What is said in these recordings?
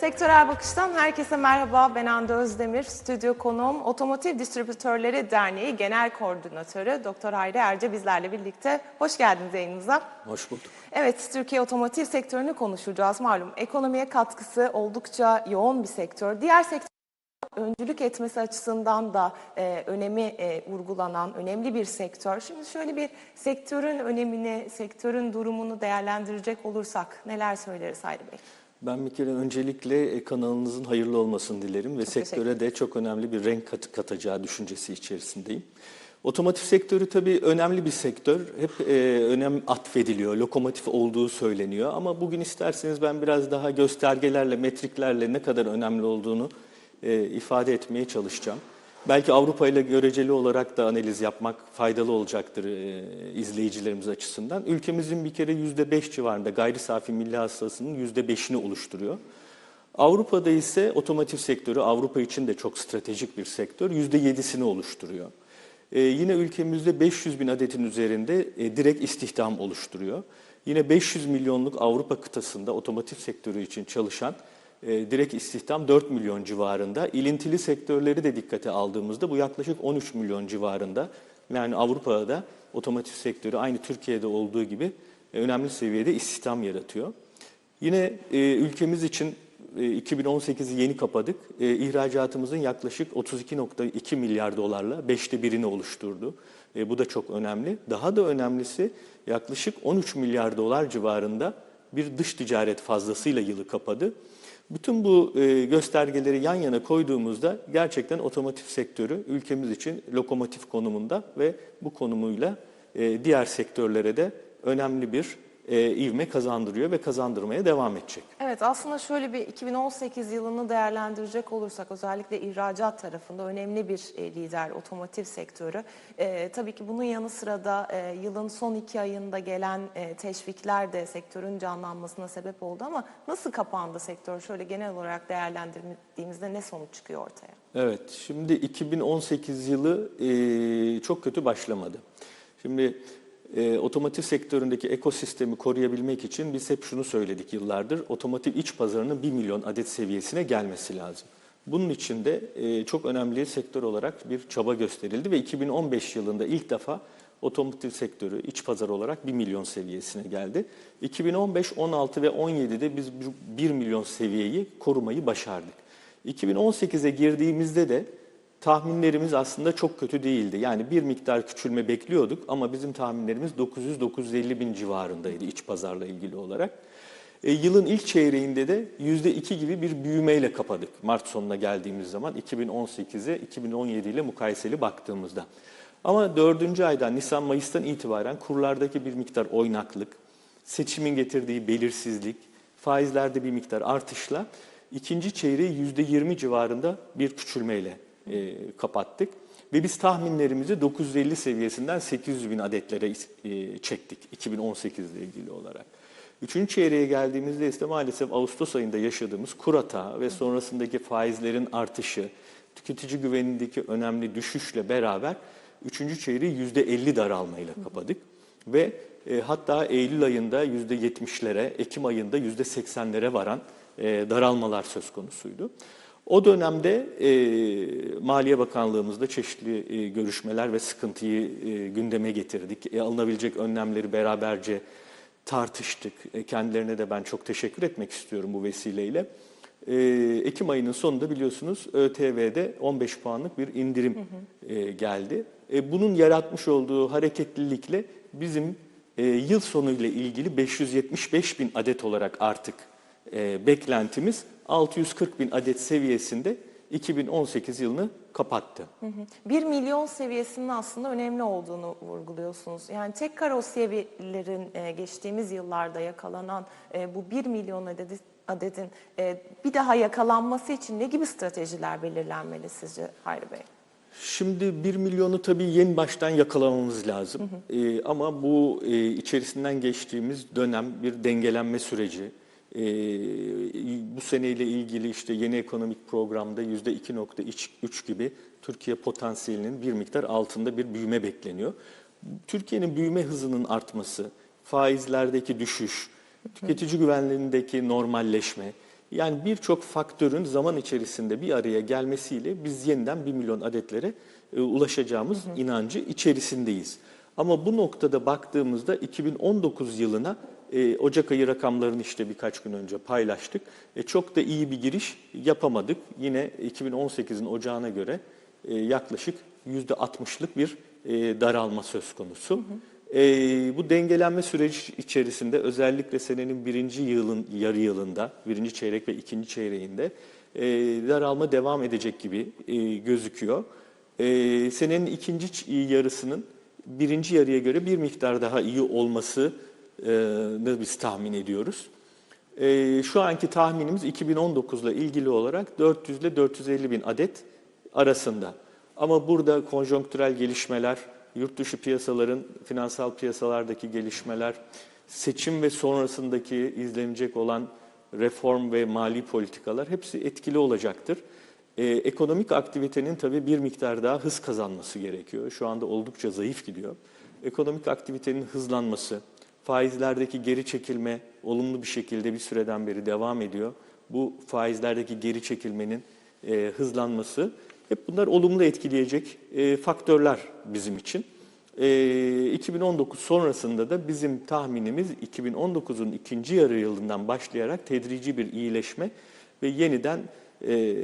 Sektörel Bakış'tan herkese merhaba. Ben Hande Özdemir. Stüdyo konuğum Otomotiv Distribütörleri Derneği Genel Koordinatörü Doktor Hayri Erce bizlerle birlikte. Hoş geldiniz yayınımıza. Hoş bulduk. Evet, Türkiye otomotiv sektörünü konuşacağız. Malum ekonomiye katkısı oldukça yoğun bir sektör. Diğer sektör öncülük etmesi açısından da e, önemi e, vurgulanan önemli bir sektör. Şimdi şöyle bir sektörün önemini, sektörün durumunu değerlendirecek olursak neler söyleriz Hayri Bey? Ben bir kere öncelikle e, kanalınızın hayırlı olmasını dilerim ve Çok sektöre de çok önemli bir renk kat- katacağı düşüncesi içerisindeyim. Otomotiv sektörü tabii önemli bir sektör. Hep e, önem atfediliyor, lokomotif olduğu söyleniyor. Ama bugün isterseniz ben biraz daha göstergelerle, metriklerle ne kadar önemli olduğunu e, ifade etmeye çalışacağım. Belki Avrupa ile göreceli olarak da analiz yapmak faydalı olacaktır e, izleyicilerimiz açısından. Ülkemizin bir kere %5 civarında gayri safi milli hasılasının %5'ini oluşturuyor. Avrupa'da ise otomotiv sektörü Avrupa için de çok stratejik bir sektör. %7'sini oluşturuyor. Ee, yine ülkemizde 500 bin adetin üzerinde e, direkt istihdam oluşturuyor. Yine 500 milyonluk Avrupa kıtasında otomotiv sektörü için çalışan e, direkt istihdam 4 milyon civarında. İlintili sektörleri de dikkate aldığımızda bu yaklaşık 13 milyon civarında. Yani Avrupa'da otomotiv sektörü aynı Türkiye'de olduğu gibi e, önemli seviyede istihdam yaratıyor. Yine e, ülkemiz için e, 2018'i yeni kapadık. E, ihracatımızın yaklaşık 32.2 milyar dolarla beşte birini oluşturdu. E, bu da çok önemli. Daha da önemlisi yaklaşık 13 milyar dolar civarında bir dış ticaret fazlasıyla yılı kapadı. Bütün bu e, göstergeleri yan yana koyduğumuzda gerçekten otomotiv sektörü ülkemiz için lokomotif konumunda ve bu konumuyla e, diğer sektörlere de önemli bir e, ivme kazandırıyor ve kazandırmaya devam edecek. Evet aslında şöyle bir 2018 yılını değerlendirecek olursak özellikle ihracat tarafında önemli bir e, lider otomotiv sektörü. E, tabii ki bunun yanı sıra da e, yılın son iki ayında gelen e, teşvikler de sektörün canlanmasına sebep oldu ama nasıl kapandı sektör? Şöyle genel olarak değerlendirdiğimizde ne sonuç çıkıyor ortaya? Evet, şimdi 2018 yılı e, çok kötü başlamadı. Şimdi e, otomotiv sektöründeki ekosistemi koruyabilmek için biz hep şunu söyledik yıllardır. Otomotiv iç pazarının 1 milyon adet seviyesine gelmesi lazım. Bunun için de e, çok önemli sektör olarak bir çaba gösterildi ve 2015 yılında ilk defa otomotiv sektörü iç pazar olarak 1 milyon seviyesine geldi. 2015, 16 ve 17'de biz 1 milyon seviyeyi korumayı başardık. 2018'e girdiğimizde de tahminlerimiz aslında çok kötü değildi. Yani bir miktar küçülme bekliyorduk ama bizim tahminlerimiz 900-950 bin civarındaydı iç pazarla ilgili olarak. E, yılın ilk çeyreğinde de %2 gibi bir büyümeyle kapadık Mart sonuna geldiğimiz zaman 2018'e 2017 ile mukayeseli baktığımızda. Ama dördüncü aydan Nisan-Mayıs'tan itibaren kurlardaki bir miktar oynaklık, seçimin getirdiği belirsizlik, faizlerde bir miktar artışla ikinci çeyreği %20 civarında bir küçülmeyle e, kapattık. Ve biz tahminlerimizi 950 seviyesinden 800 bin adetlere e, çektik 2018 ile ilgili olarak. Üçüncü çeyreğe geldiğimizde ise maalesef Ağustos ayında yaşadığımız kur hata ve sonrasındaki faizlerin artışı, tüketici güvenindeki önemli düşüşle beraber üçüncü çeyreği %50 daralmayla kapadık. Ve e, hatta Eylül ayında %70'lere, Ekim ayında %80'lere varan e, daralmalar söz konusuydu. O dönemde e, Maliye Bakanlığımızda çeşitli e, görüşmeler ve sıkıntıyı e, gündeme getirdik. E, alınabilecek önlemleri beraberce tartıştık. E, kendilerine de ben çok teşekkür etmek istiyorum bu vesileyle. E, Ekim ayının sonunda biliyorsunuz ÖTV'de 15 puanlık bir indirim e, geldi. E, bunun yaratmış olduğu hareketlilikle bizim e, yıl sonu ile ilgili 575 bin adet olarak artık e, beklentimiz 640 bin adet seviyesinde 2018 yılını kapattı. 1 milyon seviyesinin aslında önemli olduğunu vurguluyorsunuz. Yani tek karosiyelerin e, geçtiğimiz yıllarda yakalanan e, bu 1 milyon adedi, adedin e, bir daha yakalanması için ne gibi stratejiler belirlenmeli sizce Hayri Bey? Şimdi 1 milyonu tabii yeni baştan yakalamamız lazım. Ee, ama bu e, içerisinden geçtiğimiz dönem bir dengelenme süreci. Ee, bu seneyle ilgili işte yeni ekonomik programda %2.3 gibi Türkiye potansiyelinin bir miktar altında bir büyüme bekleniyor. Türkiye'nin büyüme hızının artması, faizlerdeki düşüş, tüketici güvenliğindeki normalleşme, Yani birçok faktörün zaman içerisinde bir araya gelmesiyle biz yeniden 1 milyon adetlere e, ulaşacağımız inancı içerisindeyiz. Ama bu noktada baktığımızda 2019 yılına e, Ocak ayı rakamlarını işte birkaç gün önce paylaştık. E, çok da iyi bir giriş yapamadık. Yine 2018'in ocağına göre e, yaklaşık %60'lık bir e, daralma söz konusu. E, bu dengelenme süreci içerisinde özellikle senenin birinci yılın yarı yılında, birinci çeyrek ve ikinci çeyreğinde e, daralma devam edecek gibi e, gözüküyor. E, senenin ikinci yarısının birinci yarıya göre bir miktar daha iyi olmasını biz tahmin ediyoruz. E, şu anki tahminimiz 2019 ile ilgili olarak 400 ile 450 bin adet arasında. Ama burada konjonktürel gelişmeler, yurt dışı piyasaların, finansal piyasalardaki gelişmeler, seçim ve sonrasındaki izlenecek olan reform ve mali politikalar hepsi etkili olacaktır. Ee, ekonomik aktivitenin tabii bir miktar daha hız kazanması gerekiyor. Şu anda oldukça zayıf gidiyor. Ekonomik aktivitenin hızlanması, faizlerdeki geri çekilme olumlu bir şekilde bir süreden beri devam ediyor. Bu faizlerdeki geri çekilmenin e, hızlanması hep bunlar olumlu etkileyecek e, faktörler bizim için. E, 2019 sonrasında da bizim tahminimiz 2019'un ikinci yarı yılından başlayarak tedrici bir iyileşme ve yeniden e,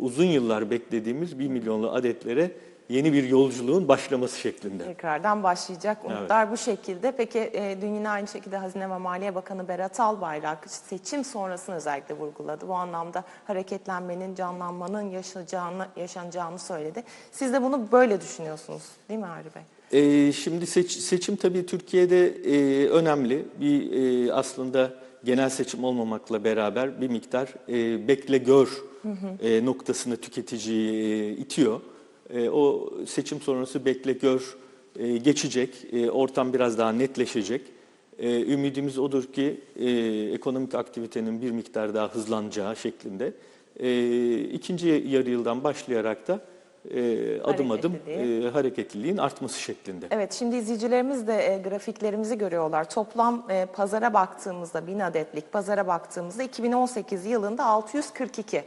uzun yıllar beklediğimiz 1 milyonlu adetlere yeni bir yolculuğun başlaması şeklinde. Tekrardan başlayacak umutlar bu şekilde. Peki e, dün yine aynı şekilde Hazine ve Maliye Bakanı Berat Albayrak seçim sonrasını özellikle vurguladı. Bu anlamda hareketlenmenin, canlanmanın yaşayacağını, yaşanacağını söyledi. Siz de bunu böyle düşünüyorsunuz değil mi Ari Bey? Ee, şimdi seç- seçim tabii Türkiye'de e, önemli. Bir e, aslında genel seçim olmamakla beraber bir miktar e, bekle gör e, noktasını tüketiciyi e, itiyor. E, o seçim sonrası bekle gör e, geçecek, e, ortam biraz daha netleşecek. E, ümidimiz odur ki e, ekonomik aktivitenin bir miktar daha hızlanacağı şeklinde. E, ikinci yarı yıldan başlayarak da e, adım adım e, hareketliliğin artması şeklinde. Evet şimdi izleyicilerimiz de e, grafiklerimizi görüyorlar. Toplam e, pazara baktığımızda 1000 adetlik pazara baktığımızda 2018 yılında 642.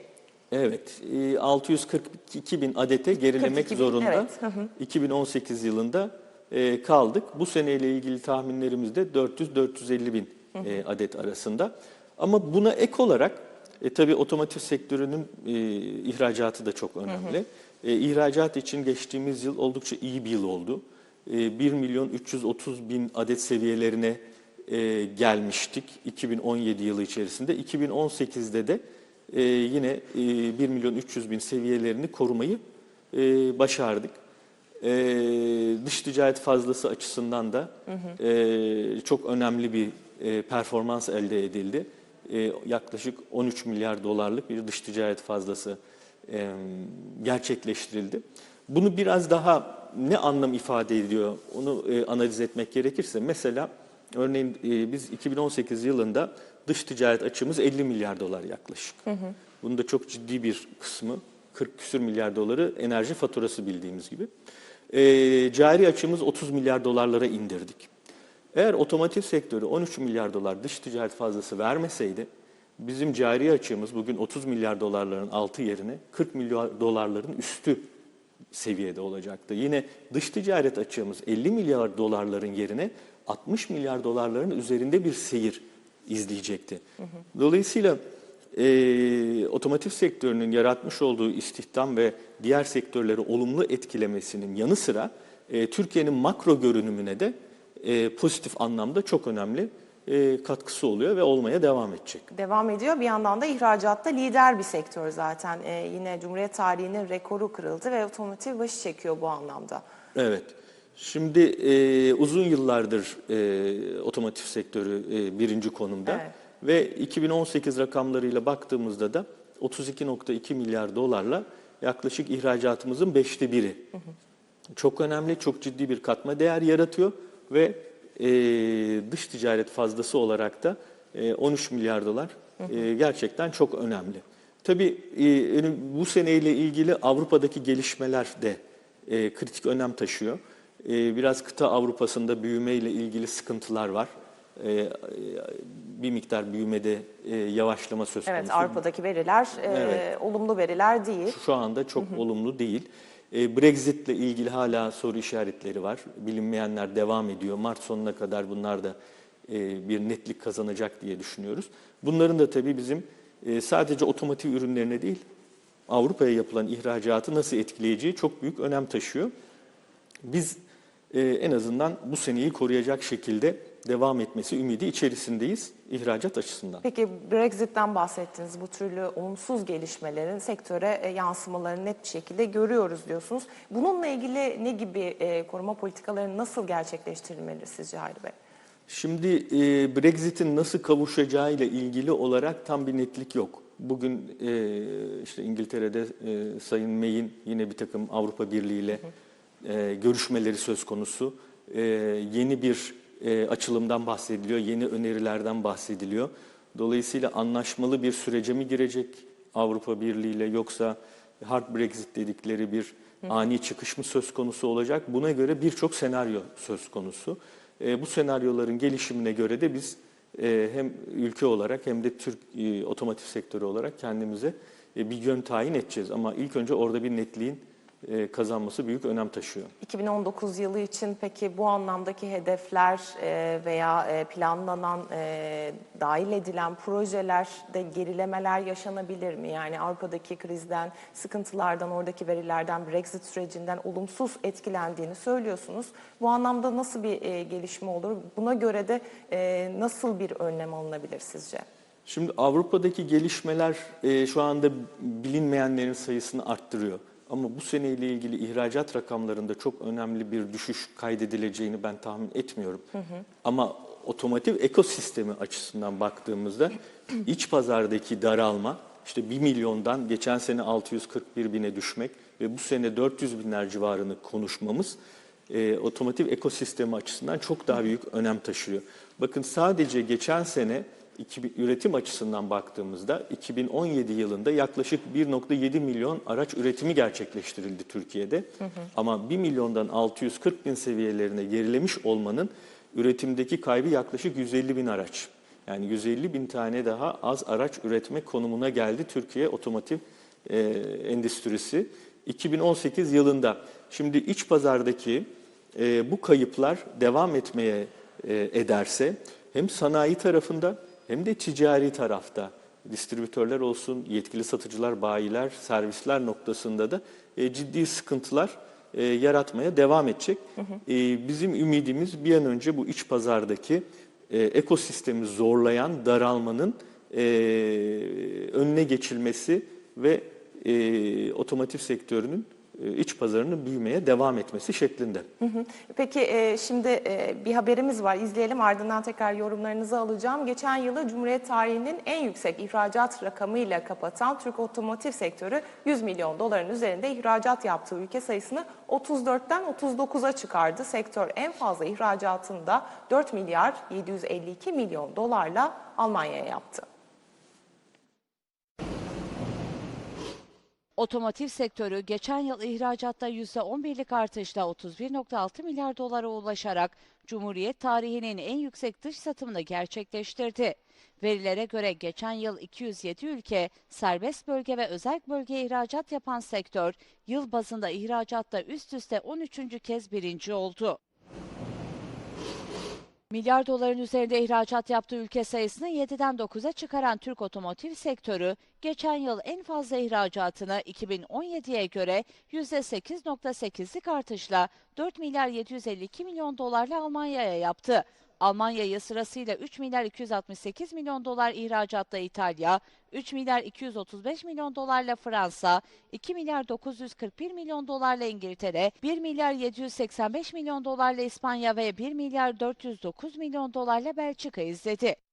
Evet, e, 642 bin adete gerilemek 42 bin, zorunda. evet, hı hı. 2018 yılında e, kaldık. Bu seneyle ilgili tahminlerimiz de 400-450 bin e, adet arasında. Ama buna ek olarak e, tabii otomotiv sektörünün e, ihracatı da çok önemli. E, ihracat için geçtiğimiz yıl oldukça iyi bir yıl oldu. E, 1 milyon 330 bin adet seviyelerine e, gelmiştik 2017 yılı içerisinde. 2018'de de e, yine e, 1 milyon 300 bin seviyelerini korumayı e, başardık. E, dış ticaret fazlası açısından da e, çok önemli bir e, performans elde edildi. E, yaklaşık 13 milyar dolarlık bir dış ticaret fazlası e, gerçekleştirildi. Bunu biraz daha ne anlam ifade ediyor onu e, analiz etmek gerekirse mesela örneğin e, biz 2018 yılında dış ticaret açığımız 50 milyar dolar yaklaşık. Bunun da çok ciddi bir kısmı 40 küsür milyar doları enerji faturası bildiğimiz gibi. E, cari açığımız 30 milyar dolarlara indirdik. Eğer otomotiv sektörü 13 milyar dolar dış ticaret fazlası vermeseydi bizim cari açığımız bugün 30 milyar dolarların altı yerine 40 milyar dolarların üstü seviyede olacaktı. Yine dış ticaret açığımız 50 milyar dolarların yerine 60 milyar dolarların üzerinde bir seyir izleyecekti. Dolayısıyla e, otomotiv sektörünün yaratmış olduğu istihdam ve diğer sektörleri olumlu etkilemesinin yanı sıra e, Türkiye'nin makro görünümüne de e, pozitif anlamda çok önemli e, katkısı oluyor ve olmaya devam edecek. Devam ediyor. Bir yandan da ihracatta lider bir sektör zaten. E, yine Cumhuriyet tarihinin rekoru kırıldı ve otomotiv başı çekiyor bu anlamda. Evet. Şimdi e, uzun yıllardır e, otomotiv sektörü e, birinci konumda ve 2018 rakamlarıyla baktığımızda da 32.2 milyar dolarla yaklaşık ihracatımızın beşte biri. Çok önemli, çok ciddi bir katma değer yaratıyor ve e, dış ticaret fazlası olarak da e, 13 milyar dolar e, gerçekten çok önemli. Tabii e, bu seneyle ilgili Avrupa'daki gelişmeler de e, kritik önem taşıyor. E, biraz kıta Avrupa'sında büyümeyle ilgili sıkıntılar var. e, e, bir miktar büyümede e, yavaşlama söz konusu. Evet Avrupa'daki veriler e, Evet. olumlu veriler değil. Şu anda çok olumlu değil. E, Brexit'le ilgili hala soru işaretleri var. Bilinmeyenler devam ediyor. Mart sonuna kadar bunlar da e, bir netlik kazanacak diye düşünüyoruz. Bunların da tabii bizim e, sadece otomotiv ürünlerine değil, Avrupa'ya yapılan ihracatı nasıl etkileyeceği çok büyük önem taşıyor. Biz e, en azından bu seneyi koruyacak şekilde devam etmesi ümidi içerisindeyiz ihracat açısından. Peki Brexit'ten bahsettiniz. Bu türlü olumsuz gelişmelerin sektöre e, yansımalarını net bir şekilde görüyoruz diyorsunuz. Bununla ilgili ne gibi e, koruma politikaları nasıl gerçekleştirilmeli sizce Hayri Bey? Şimdi e, Brexit'in nasıl kavuşacağı ile ilgili olarak tam bir netlik yok. Bugün e, işte İngiltere'de e, Sayın May'in yine bir takım Avrupa Birliği ile e, görüşmeleri söz konusu. E, yeni bir e, açılımdan bahsediliyor, yeni önerilerden bahsediliyor. Dolayısıyla anlaşmalı bir sürece mi girecek Avrupa Birliği ile yoksa hard Brexit dedikleri bir ani çıkış mı söz konusu olacak? Buna göre birçok senaryo söz konusu. E, bu senaryoların gelişimine göre de biz e, hem ülke olarak hem de Türk e, otomotiv sektörü olarak kendimize e, bir yön tayin edeceğiz. Ama ilk önce orada bir netliğin e, kazanması büyük önem taşıyor. 2019 yılı için peki bu anlamdaki hedefler e, veya e, planlanan, e, dahil edilen projelerde gerilemeler yaşanabilir mi? Yani Avrupa'daki krizden, sıkıntılardan, oradaki verilerden, Brexit sürecinden olumsuz etkilendiğini söylüyorsunuz. Bu anlamda nasıl bir e, gelişme olur? Buna göre de e, nasıl bir önlem alınabilir sizce? Şimdi Avrupa'daki gelişmeler e, şu anda bilinmeyenlerin sayısını arttırıyor. Ama bu seneyle ilgili ihracat rakamlarında çok önemli bir düşüş kaydedileceğini ben tahmin etmiyorum. Ama otomotiv ekosistemi açısından baktığımızda iç pazardaki daralma, işte 1 milyondan geçen sene 641 bine düşmek ve bu sene 400 binler civarını konuşmamız e, otomotiv ekosistemi açısından çok daha büyük önem taşıyor. Bakın sadece geçen sene 2000 üretim açısından baktığımızda 2017 yılında yaklaşık 1.7 milyon araç üretimi gerçekleştirildi Türkiye'de. Ama 1 milyondan 640 bin seviyelerine gerilemiş olmanın üretimdeki kaybı yaklaşık 150 bin araç. Yani 150 bin tane daha az araç üretme konumuna geldi Türkiye otomotiv e, endüstrisi 2018 yılında. Şimdi iç pazardaki e, bu kayıplar devam etmeye e, ederse hem sanayi tarafında hem de ticari tarafta distribütörler olsun, yetkili satıcılar, bayiler, servisler noktasında da e, ciddi sıkıntılar e, yaratmaya devam edecek. E, bizim ümidimiz bir an önce bu iç pazardaki e, ekosistemi zorlayan daralmanın e, önüne geçilmesi ve e, otomotiv sektörünün iç pazarının büyümeye devam etmesi şeklinde. Peki e, şimdi e, bir haberimiz var izleyelim ardından tekrar yorumlarınızı alacağım. Geçen yılı Cumhuriyet tarihinin en yüksek ihracat rakamıyla kapatan Türk otomotiv sektörü 100 milyon doların üzerinde ihracat yaptığı ülke sayısını 34'ten 39'a çıkardı. Sektör en fazla ihracatını da 4 milyar 752 milyon dolarla Almanya'ya yaptı. Otomotiv sektörü geçen yıl ihracatta %11'lik artışla 31.6 milyar dolara ulaşarak Cumhuriyet tarihinin en yüksek dış satımını gerçekleştirdi. Verilere göre geçen yıl 207 ülke serbest bölge ve özel bölge ihracat yapan sektör yıl bazında ihracatta üst üste 13. kez birinci oldu. Milyar doların üzerinde ihracat yaptığı ülke sayısını 7'den 9'a çıkaran Türk otomotiv sektörü, geçen yıl en fazla ihracatını 2017'ye göre %8.8'lik artışla 4 milyar 752 milyon dolarla Almanya'ya yaptı. Almanya'yı sırasıyla 3 milyar 268 milyon dolar ihracatta İtalya, 3 milyar 235 milyon dolarla Fransa, 2 milyar 941 milyon dolarla İngiltere, 1 milyar 785 milyon dolarla İspanya ve 1 milyar 409 milyon dolarla Belçika izledi.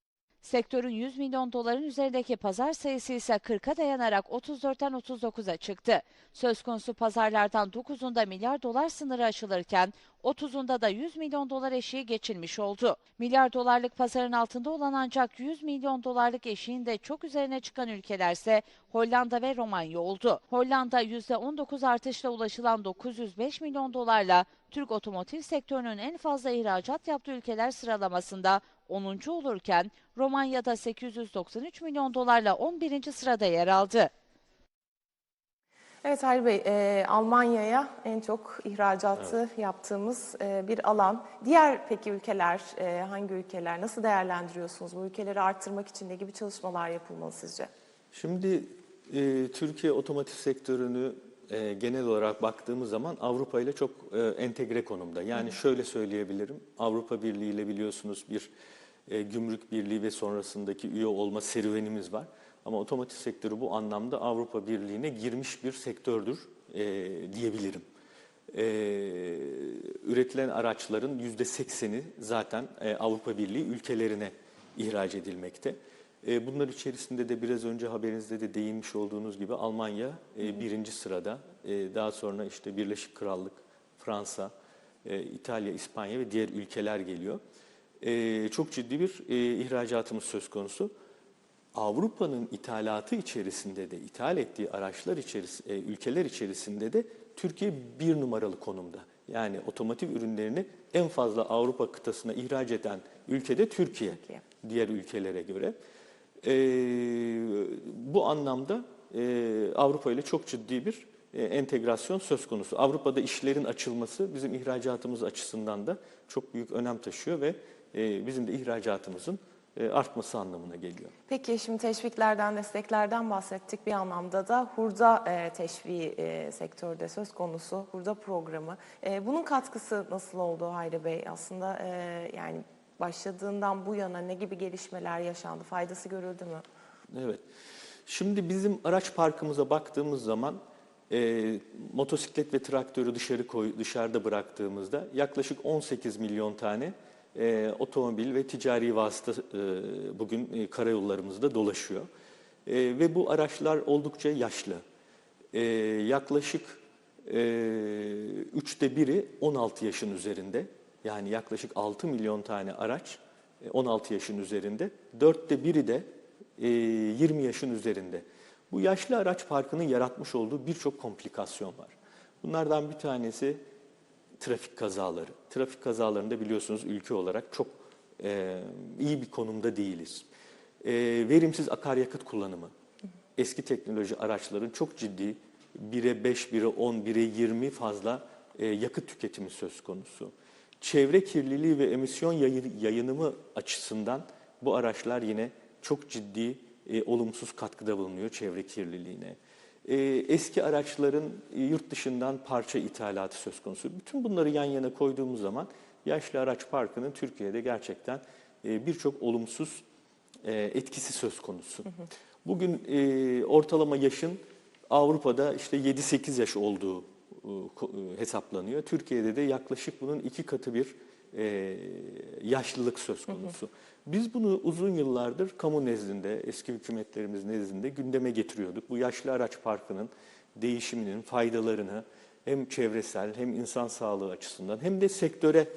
Sektörün 100 milyon doların üzerindeki pazar sayısı ise 40'a dayanarak 34'ten 39'a çıktı. Söz konusu pazarlardan 9'unda milyar dolar sınırı aşılırken 30'unda da 100 milyon dolar eşiği geçilmiş oldu. Milyar dolarlık pazarın altında olan ancak 100 milyon dolarlık eşiğin çok üzerine çıkan ülkelerse Hollanda ve Romanya oldu. Hollanda %19 artışla ulaşılan 905 milyon dolarla Türk otomotiv sektörünün en fazla ihracat yaptığı ülkeler sıralamasında 10. olurken Romanya'da 893 milyon dolarla 11. sırada yer aldı. Evet Hayri Bey, e, Almanya'ya en çok ihracatı yaptığımız e, bir alan. Diğer peki ülkeler, e, hangi ülkeler, nasıl değerlendiriyorsunuz? Bu ülkeleri arttırmak için ne gibi çalışmalar yapılmalı sizce? Şimdi e, Türkiye otomotiv sektörünü e, genel olarak baktığımız zaman Avrupa ile çok e, entegre konumda. Yani şöyle söyleyebilirim. Avrupa Birliği ile biliyorsunuz bir e, gümrük birliği ve sonrasındaki üye olma serüvenimiz var. Ama otomotiv sektörü bu anlamda Avrupa Birliği'ne girmiş bir sektördür e, diyebilirim. E, üretilen araçların %80'i zaten e, Avrupa Birliği ülkelerine ihraç edilmekte. E, bunlar içerisinde de biraz önce haberinizde de değinmiş olduğunuz gibi Almanya e, birinci sırada. E, daha sonra işte Birleşik Krallık, Fransa, İtalya, İspanya ve diğer ülkeler geliyor. Çok ciddi bir ihracatımız söz konusu. Avrupa'nın ithalatı içerisinde de, ithal ettiği araçlar içerisinde, ülkeler içerisinde de Türkiye bir numaralı konumda. Yani otomotiv ürünlerini en fazla Avrupa kıtasına ihraç eden ülke de Türkiye, Türkiye. diğer ülkelere göre. Ee, bu anlamda e, Avrupa ile çok ciddi bir e, entegrasyon söz konusu. Avrupa'da işlerin açılması bizim ihracatımız açısından da çok büyük önem taşıyor ve e, bizim de ihracatımızın e, artması anlamına geliyor. Peki şimdi teşviklerden, desteklerden bahsettik. Bir anlamda da hurda e, teşviği e, sektörde söz konusu, hurda programı. E, bunun katkısı nasıl oldu Hayri Bey? Aslında e, yani başladığından bu yana ne gibi gelişmeler yaşandı? Faydası görüldü mü? Evet. Şimdi bizim araç parkımıza baktığımız zaman e, motosiklet ve traktörü dışarı koy, dışarıda bıraktığımızda yaklaşık 18 milyon tane e, otomobil ve ticari vasıta e, bugün e, karayollarımızda dolaşıyor. E, ve bu araçlar oldukça yaşlı. E, yaklaşık e, üçte biri 16 yaşın üzerinde. Yani yaklaşık 6 milyon tane araç e, 16 yaşın üzerinde. Dörtte biri de e, 20 yaşın üzerinde. Bu yaşlı araç parkının yaratmış olduğu birçok komplikasyon var. Bunlardan bir tanesi trafik kazaları. Trafik kazalarında biliyorsunuz ülke olarak çok e, iyi bir konumda değiliz. E, verimsiz akaryakıt kullanımı. Eski teknoloji araçların çok ciddi 1'e 5, 1'e 10, 1'e 20 fazla e, yakıt tüketimi söz konusu. Çevre kirliliği ve emisyon yayı- yayınımı açısından bu araçlar yine çok ciddi e, olumsuz katkıda bulunuyor çevre kirliliğine. E, eski araçların e, yurt dışından parça ithalatı söz konusu. Bütün bunları yan yana koyduğumuz zaman yaşlı araç parkının Türkiye'de gerçekten e, birçok olumsuz e, etkisi söz konusu. Bugün e, ortalama yaşın Avrupa'da işte 7-8 yaş olduğu hesaplanıyor. Türkiye'de de yaklaşık bunun iki katı bir e, yaşlılık söz konusu. Biz bunu uzun yıllardır kamu nezdinde, eski hükümetlerimiz nezdinde gündeme getiriyorduk. Bu yaşlı araç parkının değişiminin faydalarını hem çevresel hem insan sağlığı açısından hem de sektöre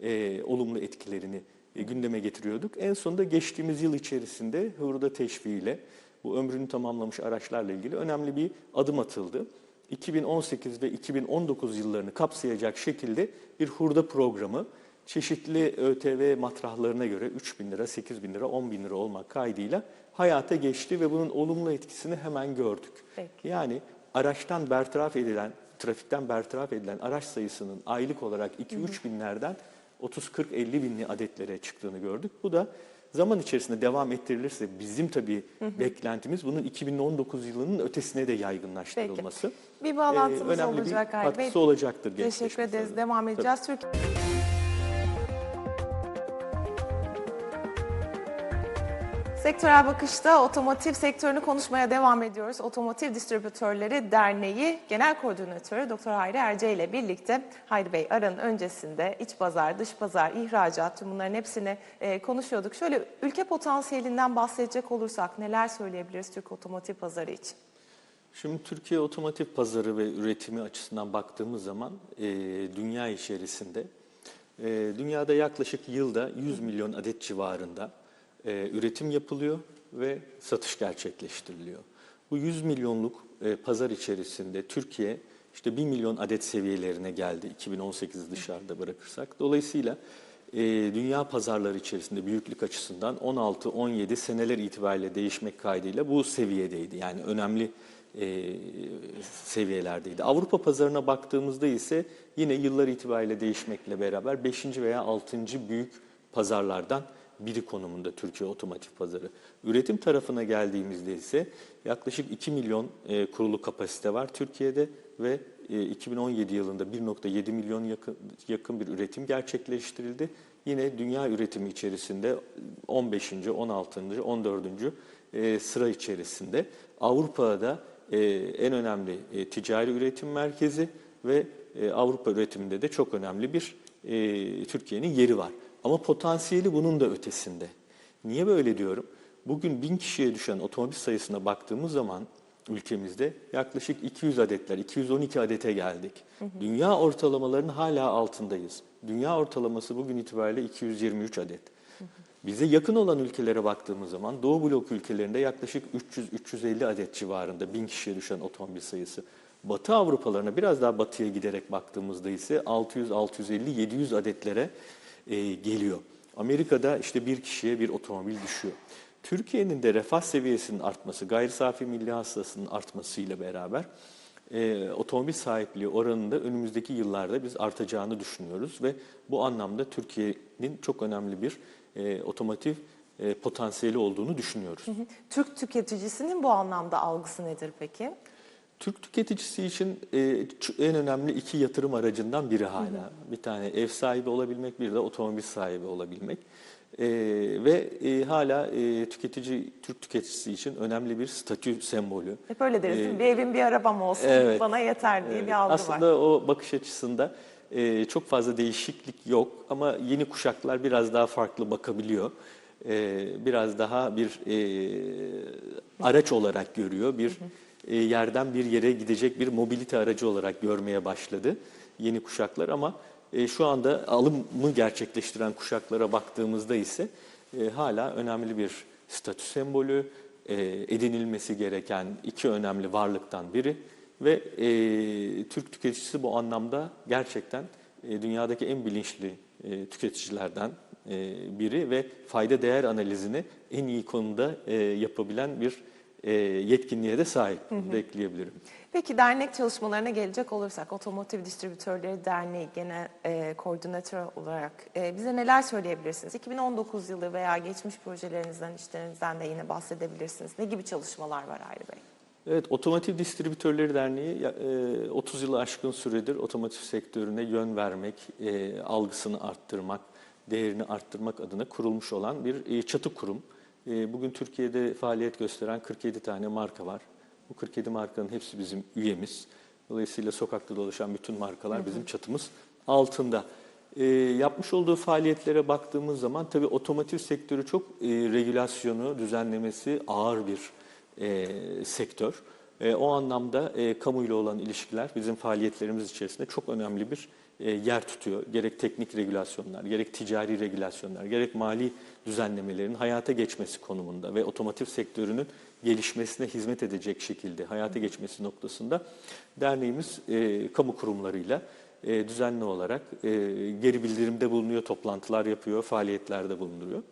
e, olumlu etkilerini e, gündeme getiriyorduk. En sonunda geçtiğimiz yıl içerisinde hurda teşviğiyle bu ömrünü tamamlamış araçlarla ilgili önemli bir adım atıldı. 2018 ve 2019 yıllarını kapsayacak şekilde bir hurda programı çeşitli ÖTV matrahlarına göre 3 bin lira, 8 bin lira, 10 bin lira olmak kaydıyla hayata geçti ve bunun olumlu etkisini hemen gördük. Peki. Yani araçtan bertaraf edilen, trafikten bertaraf edilen araç sayısının aylık olarak 2-3 binlerden 30-40-50 binli adetlere çıktığını gördük. Bu da zaman içerisinde devam ettirilirse bizim tabii beklentimiz bunun 2019 yılının ötesine de yaygınlaştırılması. Bir bağlantımız Ee, önemli olacak bir Hayri Bey. katkısı olacaktır Teşekkür ederiz. Devam edeceğiz. Türkiye Sektörel bakışta otomotiv sektörünü konuşmaya devam ediyoruz. Otomotiv Distribütörleri Derneği Genel Koordinatörü Dr. Hayri Erce ile birlikte Hayri Bey aranın öncesinde iç pazar, dış pazar, ihracat tüm bunların hepsini e, konuşuyorduk. Şöyle ülke potansiyelinden bahsedecek olursak neler söyleyebiliriz Türk otomotiv pazarı için? Şimdi Türkiye otomotiv pazarı ve üretimi açısından baktığımız zaman e, dünya içerisinde e, dünyada yaklaşık yılda 100 milyon adet civarında e, üretim yapılıyor ve satış gerçekleştiriliyor. Bu 100 milyonluk e, pazar içerisinde Türkiye işte 1 milyon adet seviyelerine geldi 2018'i dışarıda bırakırsak. Dolayısıyla e, dünya pazarları içerisinde büyüklük açısından 16-17 seneler itibariyle değişmek kaydıyla bu seviyedeydi. Yani önemli e, seviyelerdeydi. Avrupa pazarına baktığımızda ise yine yıllar itibariyle değişmekle beraber 5. veya 6. büyük pazarlardan biri konumunda Türkiye otomotiv pazarı. Üretim tarafına geldiğimizde ise yaklaşık 2 milyon e, kurulu kapasite var Türkiye'de ve e, 2017 yılında 1.7 milyon yakın, yakın bir üretim gerçekleştirildi. Yine dünya üretimi içerisinde 15. 16. 14. e, sıra içerisinde. Avrupa'da e, en önemli e, ticari üretim merkezi ve e, Avrupa üretiminde de çok önemli bir e, Türkiye'nin yeri var. Ama potansiyeli bunun da ötesinde. Niye böyle diyorum? Bugün bin kişiye düşen otomobil sayısına baktığımız zaman ülkemizde yaklaşık 200 adetler, 212 adete geldik. Dünya ortalamalarının hala altındayız. Dünya ortalaması bugün itibariyle 223 adet. Bize yakın olan ülkelere baktığımız zaman Doğu blok ülkelerinde yaklaşık 300-350 adet civarında bin kişiye düşen otomobil sayısı. Batı Avrupalarına biraz daha batıya giderek baktığımızda ise 600-650-700 adetlere e, geliyor. Amerika'da işte bir kişiye bir otomobil düşüyor. Türkiye'nin de refah seviyesinin artması, gayri safi milli hasılasının artmasıyla beraber e, otomobil sahipliği oranında önümüzdeki yıllarda biz artacağını düşünüyoruz ve bu anlamda Türkiye'nin çok önemli bir e, otomotiv e, potansiyeli olduğunu düşünüyoruz. Türk tüketicisinin bu anlamda algısı nedir peki? Türk tüketicisi için e, en önemli iki yatırım aracından biri hala. Bir tane ev sahibi olabilmek, bir de otomobil sahibi olabilmek. E, ve e, hala e, tüketici Türk tüketicisi için önemli bir statü sembolü. Hep öyle deriz. Ee, bir evim bir arabam olsun evet. bana yeter diye bir algı Aslında var. o bakış açısında e, çok fazla değişiklik yok ama yeni kuşaklar biraz daha farklı bakabiliyor. E, biraz daha bir e, araç olarak görüyor, bir e, yerden bir yere gidecek bir mobilite aracı olarak görmeye başladı yeni kuşaklar ama e, şu anda alımı gerçekleştiren kuşaklara baktığımızda ise e, hala önemli bir statü sembolü, e, edinilmesi gereken iki önemli varlıktan biri ve e, Türk tüketicisi bu anlamda gerçekten e, dünyadaki en bilinçli e, tüketicilerden e, biri ve fayda değer analizini en iyi konuda e, yapabilen bir e, yetkinliğe de sahip. Bunu da ekleyebilirim. Peki dernek çalışmalarına gelecek olursak Otomotiv Distribütörleri Derneği Genel e, Koordinatör olarak e, bize neler söyleyebilirsiniz? 2019 yılı veya geçmiş projelerinizden, işlerinizden de yine bahsedebilirsiniz. Ne gibi çalışmalar var Hayri Bey? Evet, Otomotiv Distribütörleri Derneği ya- e, 30 yılı aşkın süredir otomotiv sektörüne yön vermek, e, algısını arttırmak, değerini arttırmak adına kurulmuş olan bir çatı kurum. E, Bugün Türkiye'de faaliyet gösteren 47 tane marka var. Bu 47 markanın hepsi bizim üyemiz. Dolayısıyla sokakta dolaşan bütün markalar bizim çatımız altında. E, yapmış olduğu faaliyetlere baktığımız zaman tabii otomotiv sektörü çok e, regülasyonu, düzenlemesi ağır bir e, sektör. E, o anlamda e, kamuyla olan ilişkiler bizim faaliyetlerimiz içerisinde çok önemli bir e, yer tutuyor. Gerek teknik regülasyonlar, gerek ticari regülasyonlar, gerek mali düzenlemelerin hayata geçmesi konumunda ve otomotiv sektörünün gelişmesine hizmet edecek şekilde hayata geçmesi noktasında derneğimiz e, kamu kurumlarıyla e, düzenli olarak e, geri bildirimde bulunuyor, toplantılar yapıyor, faaliyetlerde bulunduruyor.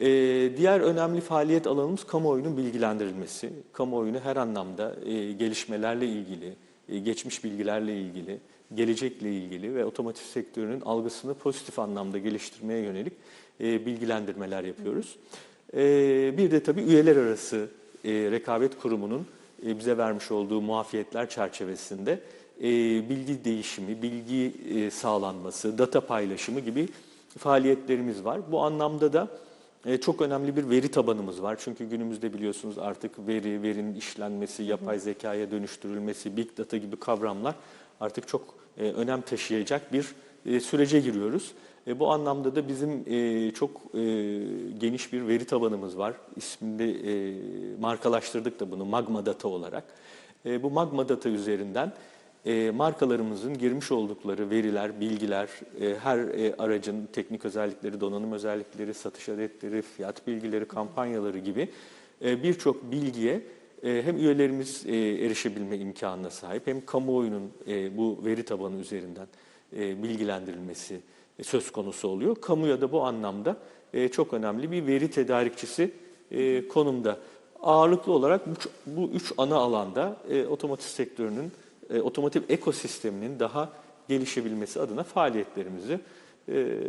Ee, diğer önemli faaliyet alanımız kamuoyunun bilgilendirilmesi. Kamuoyunu her anlamda e, gelişmelerle ilgili, e, geçmiş bilgilerle ilgili, gelecekle ilgili ve otomotiv sektörünün algısını pozitif anlamda geliştirmeye yönelik e, bilgilendirmeler yapıyoruz. E, bir de tabii üyeler arası e, rekabet kurumunun e, bize vermiş olduğu muafiyetler çerçevesinde e, bilgi değişimi, bilgi e, sağlanması, data paylaşımı gibi faaliyetlerimiz var. Bu anlamda da e, çok önemli bir veri tabanımız var. Çünkü günümüzde biliyorsunuz artık veri, verinin işlenmesi, yapay zekaya dönüştürülmesi, big data gibi kavramlar artık çok e, önem taşıyacak bir e, sürece giriyoruz. E, bu anlamda da bizim e, çok e, geniş bir veri tabanımız var. İsminde e, markalaştırdık da bunu Magma Data olarak. E, bu Magma Data üzerinden e, markalarımızın girmiş oldukları veriler, bilgiler, e, her e, aracın teknik özellikleri, donanım özellikleri, satış adetleri, fiyat bilgileri, kampanyaları gibi birçok bilgiye hem üyelerimiz erişebilme imkanına sahip hem kamuoyunun bu veri tabanı üzerinden bilgilendirilmesi söz konusu oluyor. Kamuya da bu anlamda çok önemli bir veri tedarikçisi konumda. Ağırlıklı olarak bu, üç ana alanda otomotiv sektörünün, e, otomotiv ekosisteminin daha gelişebilmesi adına faaliyetlerimizi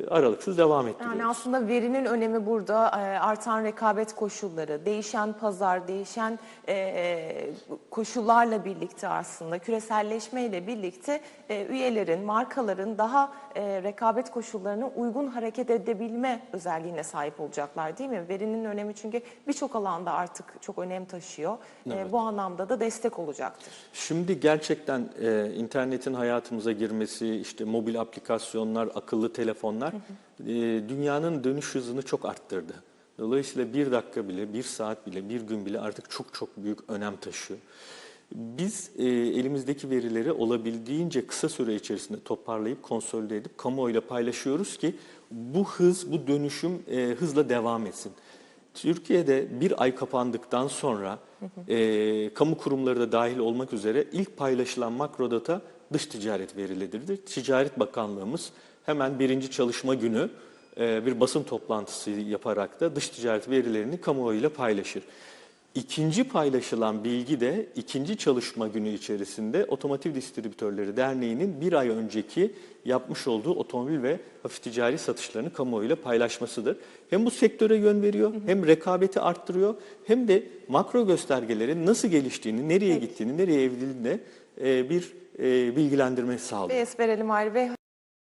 aralıksız devam ettiriyoruz. Yani aslında verinin önemi burada e, artan rekabet koşulları, değişen pazar, değişen e, koşullarla birlikte aslında küreselleşmeyle birlikte e, üyelerin, markaların daha e, rekabet koşullarına uygun hareket edebilme özelliğine sahip olacaklar değil mi? Verinin önemi çünkü birçok alanda artık çok önem taşıyor. E, bu anlamda da destek olacaktır. Şimdi gerçekten e, internetin hayatımıza girmesi, işte mobil aplikasyonlar, akıllı telefonlar e, dünyanın dönüş hızını çok arttırdı. Dolayısıyla bir dakika bile, bir saat bile, bir gün bile artık çok çok büyük önem taşıyor. Biz e, elimizdeki verileri olabildiğince kısa süre içerisinde toparlayıp konsolide edip kamuoyuyla paylaşıyoruz ki bu hız, bu dönüşüm e, hızla devam etsin. Türkiye'de bir ay kapandıktan sonra e, kamu kurumları da dahil olmak üzere ilk paylaşılan makrodata dış ticaret verileridir. Ticaret Bakanlığımız hemen birinci çalışma günü e, bir basın toplantısı yaparak da dış ticaret verilerini kamuoyuyla paylaşır. İkinci paylaşılan bilgi de ikinci çalışma günü içerisinde Otomotiv Distribütörleri Derneği'nin bir ay önceki yapmış olduğu otomobil ve hafif ticari satışlarını kamuoyuyla paylaşmasıdır. Hem bu sektöre yön veriyor, hem rekabeti arttırıyor, hem de makro göstergelerin nasıl geliştiğini, nereye gittiğini, nereye evrildiğini e, bir e, bilgilendirme sağlıyor. Beyaz verelim ayrı ve